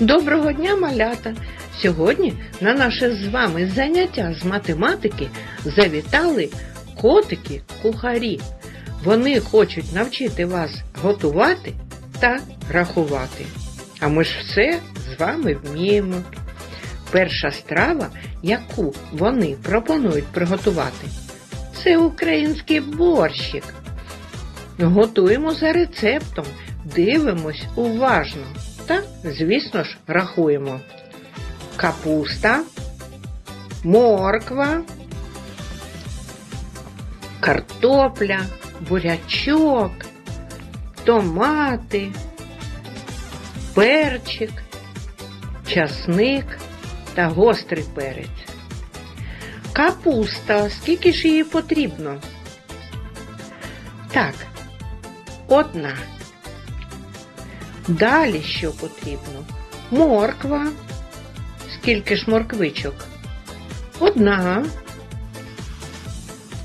Доброго дня, малята! Сьогодні на наше з вами заняття з математики завітали котики-кухарі. Вони хочуть навчити вас готувати та рахувати. А ми ж все з вами вміємо. Перша страва, яку вони пропонують приготувати, це український борщик. Готуємо за рецептом, дивимось уважно та, звісно ж, рахуємо. Капуста, морква, картопля, бурячок, томати, перчик, часник та гострий перець. Капуста, скільки ж її потрібно? Так, одна. Далі що потрібно? Морква. Скільки ж морквичок? Одна.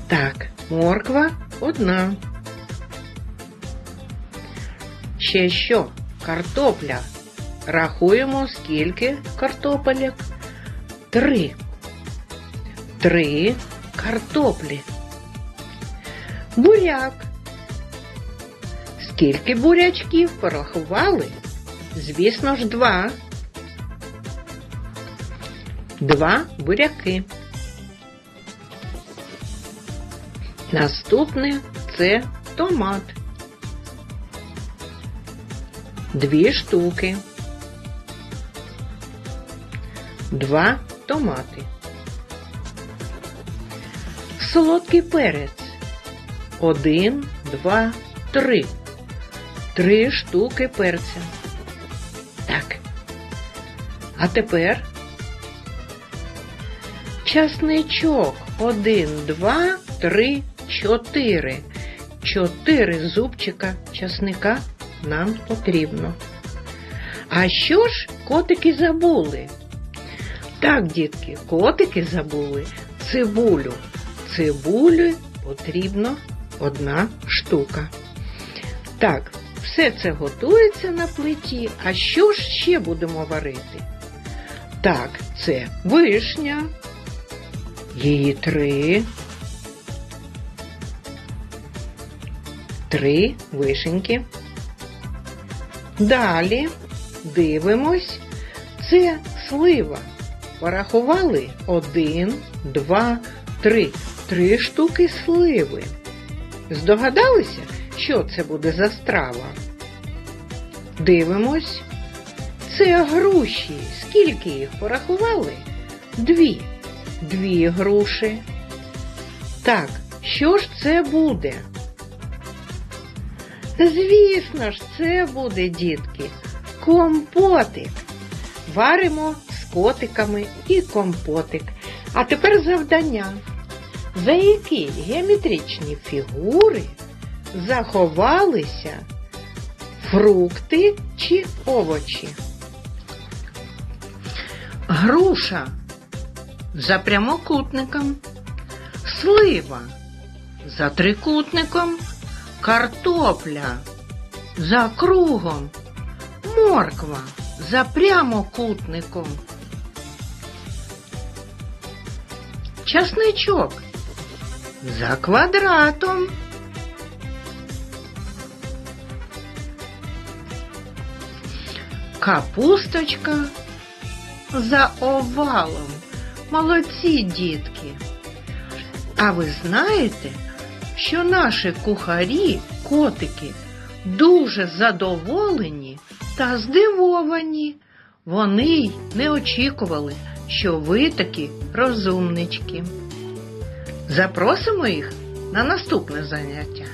Так, морква одна. Ще що? Картопля. Рахуємо, скільки картопелек? Три. Три картоплі. Буряк. Скільки бурячків порахували? Звісно ж, два. Два буряки. Наступне це томат. Дві штуки. Два томати. Солодкий перець. Один, два, три. Три штуки перця. Так. А тепер часничок. Один, два, три, чотири. Чотири зубчика часника нам потрібно. А що ж котики забули? Так, дітки, котики забули цибулю. Цибулі потрібно одна штука. Так, все це готується на плиті. А що ж ще будемо варити? Так, це вишня. Її три. Три вишеньки. Далі дивимось. Це слива. Порахували один, два, три. Три штуки сливи. Здогадалися, що це буде за страва? Дивимось. Це груші. Скільки їх порахували? Дві. Дві груші. Так, що ж це буде? Звісно ж, це буде, дітки, компотик. Варимо з котиками і компотик. А тепер завдання. За які геометричні фігури заховалися фрукти чи овочі? Груша за прямокутником, слива за трикутником, картопля за кругом, морква за прямокутником. Часничок за квадратом. Капусточка за овалом. Молодці дітки. А ви знаєте, що наші кухарі, котики, дуже задоволені та здивовані. Вони й не очікували, що ви такі розумнички. Запросимо їх на наступне заняття.